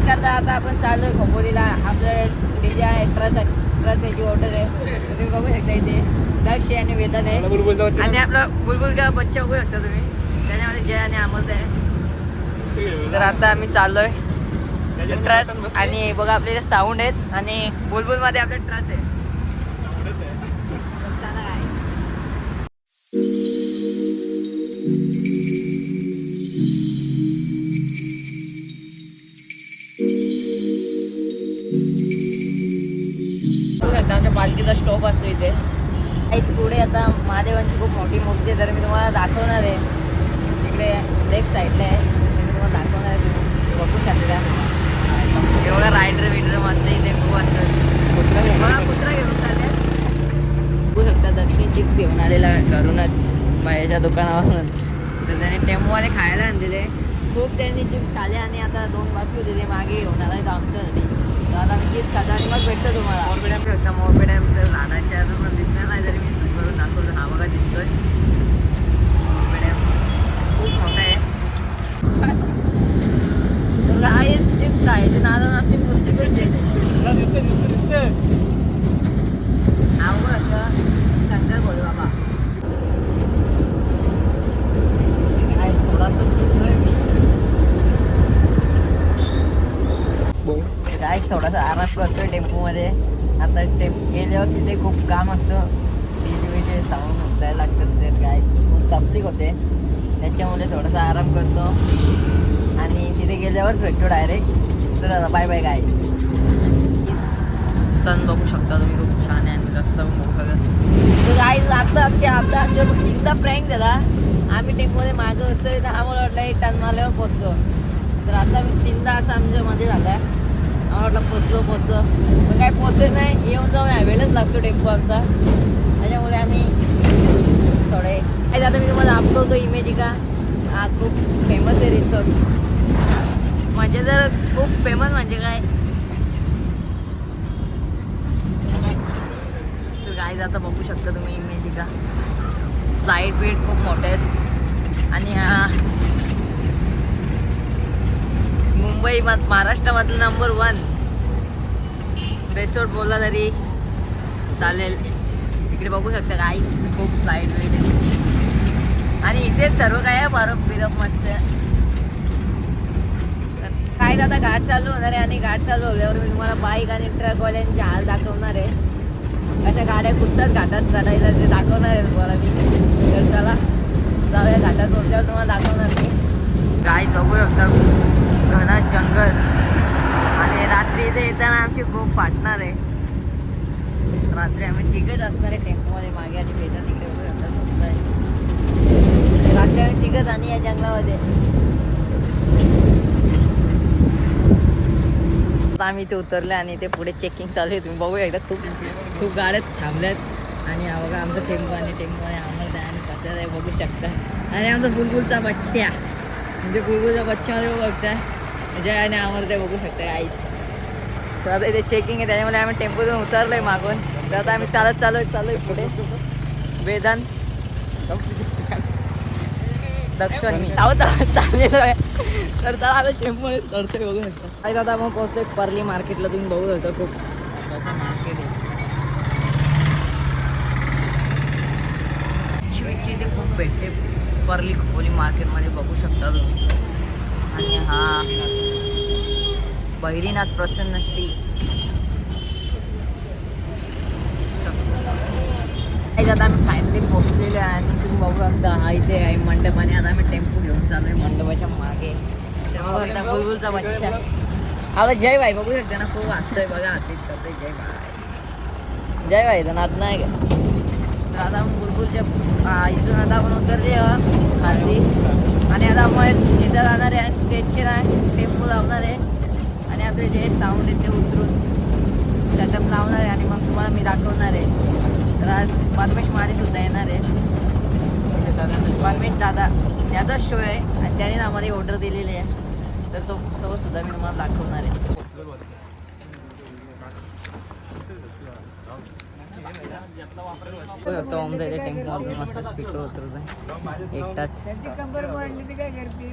नमस्कार तर आता आपण चाललोय खोपोलीला. आपलं डीजे आहे ट्रस ट्रस याची ऑर्डर आहे. तुम्ही बघू शकता इथे. दक्ष आणि वेदन आहे. आणि आपला बुलबुल का बच्चा बघू शकता तुम्ही. त्याच्यामध्ये जय आणि अमोल आहे. तर आता आम्ही चाललोय. ट्रस आणि बघा आपले साऊंड आहेत आणि बुलबुलमध्ये आपले ट्रस आहे. पालखीचा स्टॉप असतो इथे. काहीच पुढे आता महादेवांची खूप मोठी मूर्ती आहे तर मी तुम्हाला दाखवणार आहे. इकडे लेफ्ट साईडला आहे ते मी तुम्हाला दाखवणार आहे तुम्ही बघू शकता. हे बघा रायडर विडर मस्त इथे खूप बघा कुत्रा घेऊन चालले बघू शकता दक्षिण चिप्स घेऊन आलेला घरूनच बाहेरच्या दुकानावरून. तर त्याने टेम्पोवाले खायला आणलेले. खूप त्यांनी चिप्स खाल्ले आणि आता दोन बाकी होते ते मागे घेऊन आला आमच्यासाठी. आम्ही चिप्स खातो आणि मग भेटतो तुम्हाला. मोरपे डॅम शकता मोरपे डॅम तर दादाच्या पण दिसणार नाही तरी मी करून दाखवतो. हा बघा दिसतोय. मोरपे डॅम खूप मोठा आहे. तर आहे चिप्स खायचे नादान आपली मूर्ती पण द्यायची हा बघा असं शंकर बोल बाबा आहे थोडासा चुकलोय मी काय थोडासा आराम करतोय टेम्पोमध्ये. आता टेम्प गेल्यावर तिथे खूप काम असतं. डीजे साऊंड उचलायला लागतात ते काय खूप तफलीक होते. त्याच्यामुळे थोडासा आराम करतो. आणि तिथे गेल्यावरच भेटतो डायरेक्ट तर बाय बाय काय सन बघू शकता तुम्ही खूप छान आहे आणि रस्ता पण बघू शकता. तर आता आमच्या आता आमच्यावर तीनदा प्रँक झाला. आम्ही टेम्पोमध्ये मागं बसतोय तर आम्हाला वाटलं एक टन मारल्यावर पोचलो तर आता मी तीनदा असं आमच्या मध्ये झाला आम्हाला वाटलं पोचलो पोचलो. पण काय पोचत नाही. येऊन जाऊन ॲव्हेलच लागतो टेम्पो आमचा. त्याच्यामुळे आम्ही थोडे काय आता मी तुम्हाला दाखवतो इमेज का हा खूप फेमस आहे रिसॉर्ट म्हणजे जर खूप फेमस म्हणजे काय? तर काय जाता बघू शकता तुम्ही इमेजिका स्लाईड वेट खूप मोठे आहेत. आणि हा मुंबई महाराष्ट्रामधलं नंबर वन रेसॉर्ट बोलला तरी चालेल. इकडे बघू शकता काहीच खूप फ्लाईट वेट आहे आणि इथे सर्व काय आहे? बरफ बिरफ मस्त. काय आता घाट चालू होणार आहे आणि घाट चालू होल्यावर मी तुम्हाला बाईक आणि ट्रकवाल्यांची हाल दाखवणार आहे. कशा गाड्या कुठतात घाटात चढायला ते दाखवणार आहे तुम्हाला मी. तर चला जाऊया घाटात. पोहोचल्यावर तुम्हाला दाखवणार मी. काय बघू शकता. घना जंगल. आणि रात्री इथे येताना आमची खूप फाटणार आहे. रात्री आम्ही तिघच असणार आहे टेम्पोमध्ये मागे आणि बेटा तिकडे बघू आहे. रात्री आम्ही तिघच आणि या जंगलामध्ये. आता आम्ही इथे उतरले आणि इथे पुढे चेकिंग चालू आहे. तुम्ही बघूया एकदा खूप खूप गाड्यात थांबल्यात. आणि हा बघा आमचा टेम्पो आणि टेम्पो आणि आम्हाला आणि पत्त्यात बघू शकता. आणि आमचा बुलबुलचा बच्चा. म्हणजे बुलबुलच्या बच्च्यामध्ये बघताय. शकता जय आणि आम्हाला ते बघू शकता आईच. तर आता इथे चेकिंग आहे त्याच्यामुळे आम्ही टेम्पोतून उतरलोय मागून. तर आता आम्ही चालत चालू चालू आहे पुढे. वेदांत. दक्षिण. मी चाललेलो आहे. तर चला आता टेम्पोमध्ये चढतोय बघू शकता. काय आता मग पोहोचतोय पर्ली मार्केटला तुम्ही बघू शकता खूप. मोठं मार्केट आहे. शिवायची इथे खूप भेटते. पर्ली खोपोली मार्केटमध्ये बघू शकता तुम्ही. आणि हा बहिरीनाथ प्रसन्न श्री. आता आम्ही फायनली पोहोचलेलो आहे आणि तुम्ही बघू शकता हा इथे आहे मंडप आणि आता आम्ही टेम्पो घेऊन चाललोय मंडपाच्या मागे. तर बघू शकता बुलबुलचा बच्चा. आपला जय भाई बघू शकता ना खूप हसतोय बघा हातीत करतोय जय भाई जय भाई तर नात नाही का? तर आता बुलबुलच्या इथून आता आपण उतरले खाली आणि आता आपण सीधा जाणार आहे आणि स्टेजचे नाही टेम्पो लावणार आहे. आणि आपले जे साऊंड आहे ते उतरून सेटअप लावणार आहे आणि मग तुम्हाला मी दाखवणार आहे. तर आज परमेश मारीसुद्धा येणार आहे. परमेश दादा त्याचाच शो आहे आणि त्याने आम्हाला ऑर्डर दिलेली आहे. तर तो तो सुद्धा मी तुम्हाला दाखवणार आहे. शकतो ओमचा इथे टेम्पो मधून मस्त स्पीकर उतरत आहे. एकटाच त्याची कंबर वाढली ती काय करते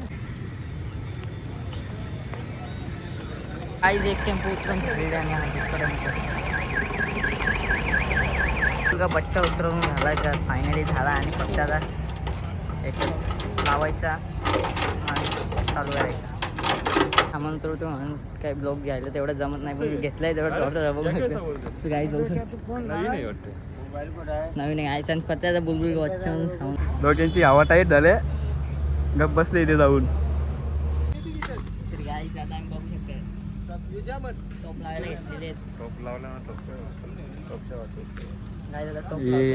काहीच एक टेम्पो उतरून झालेले आणि आजपर्यंत तुझा बच्चा उतरवून झाला का फायनली झाला आणि फक्त आता सेटल लावायचा आणि चालू करायचा. सामान तर होतो म्हणून काही ब्लॉग घ्यायला तेवढं जमत नाही पण घेतलंय तेवढं तेवढं बघू शकतो. तू काहीच बघू शकतो. नवीन आणि पत्त्याचा बुलबुल सांगून दोघांची हवा टाईट झाले. गप बसले इथे जाऊन.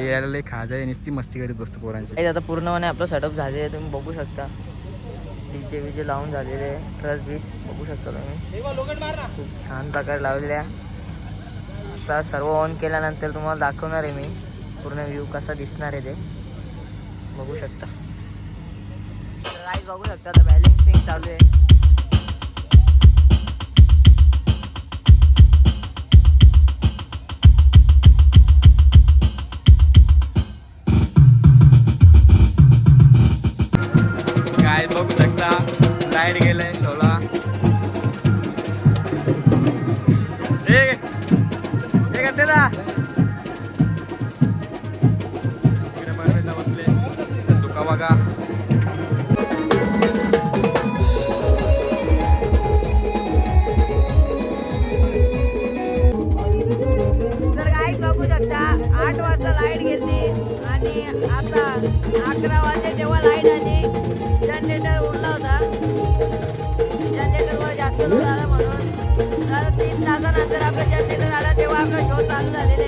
याला खाजा नुसती मस्ती करीत बसतो पोरांची. आता पूर्णपणे आपलं सेटअप झालेलं आहे तुम्ही बघू शकता. डीजे विजे लावून झालेले आहे. ट्रस बीस बघू शकता तुम्ही. खूप छान प्रकारे लावलेले शकता सर्व ऑन केल्यानंतर तुम्हाला दाखवणार आहे मी. पूर्ण व्ह्यू कसा दिसणार आहे ते. बघू शकता. लाइट बघू शकता तर बॅलेन्सिंग चालू आहे. काय बघू शकता. लाइट गेलंय सोला आपला शो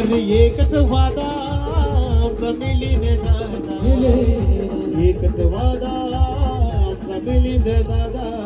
अरे एकच वादा जमिलीन दादा. एकच वादा जमिलीन दादा.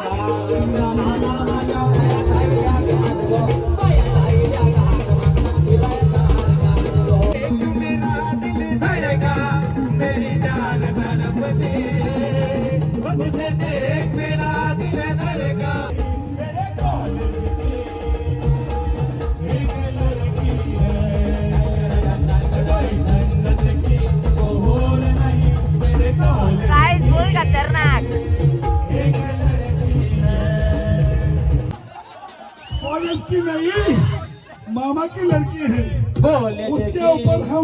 आणि काय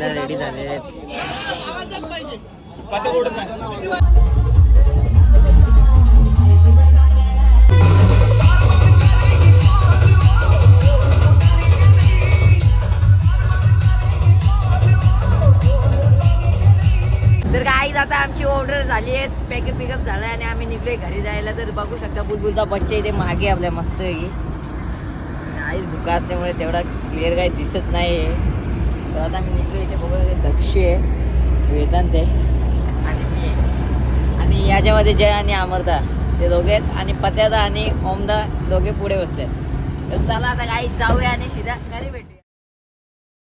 खायला रेडी झाले आहेत. तर आता आमची ऑर्डर झाली आहे. पॅकअप पिकअप झालाय आणि आम्ही निघलोय घरी जायला. तर बघू शकता बुलबुलचा बच्चा इथे मागे आपल्या मस्त आईच धुका असल्यामुळे तेवढा क्लिअर काही दिसत नाही आहे तर आता मी निघलो इथे बघू दक्ष आहे वेदांत आहे आणि मी आहे. आणि याच्यामध्ये जय आणि अमरदा ते दोघे आहेत. आणि पत्यादा आणि ओमदा दोघे पुढे बसले तर चला आता काही जाऊया आणि सीधा घरी भेट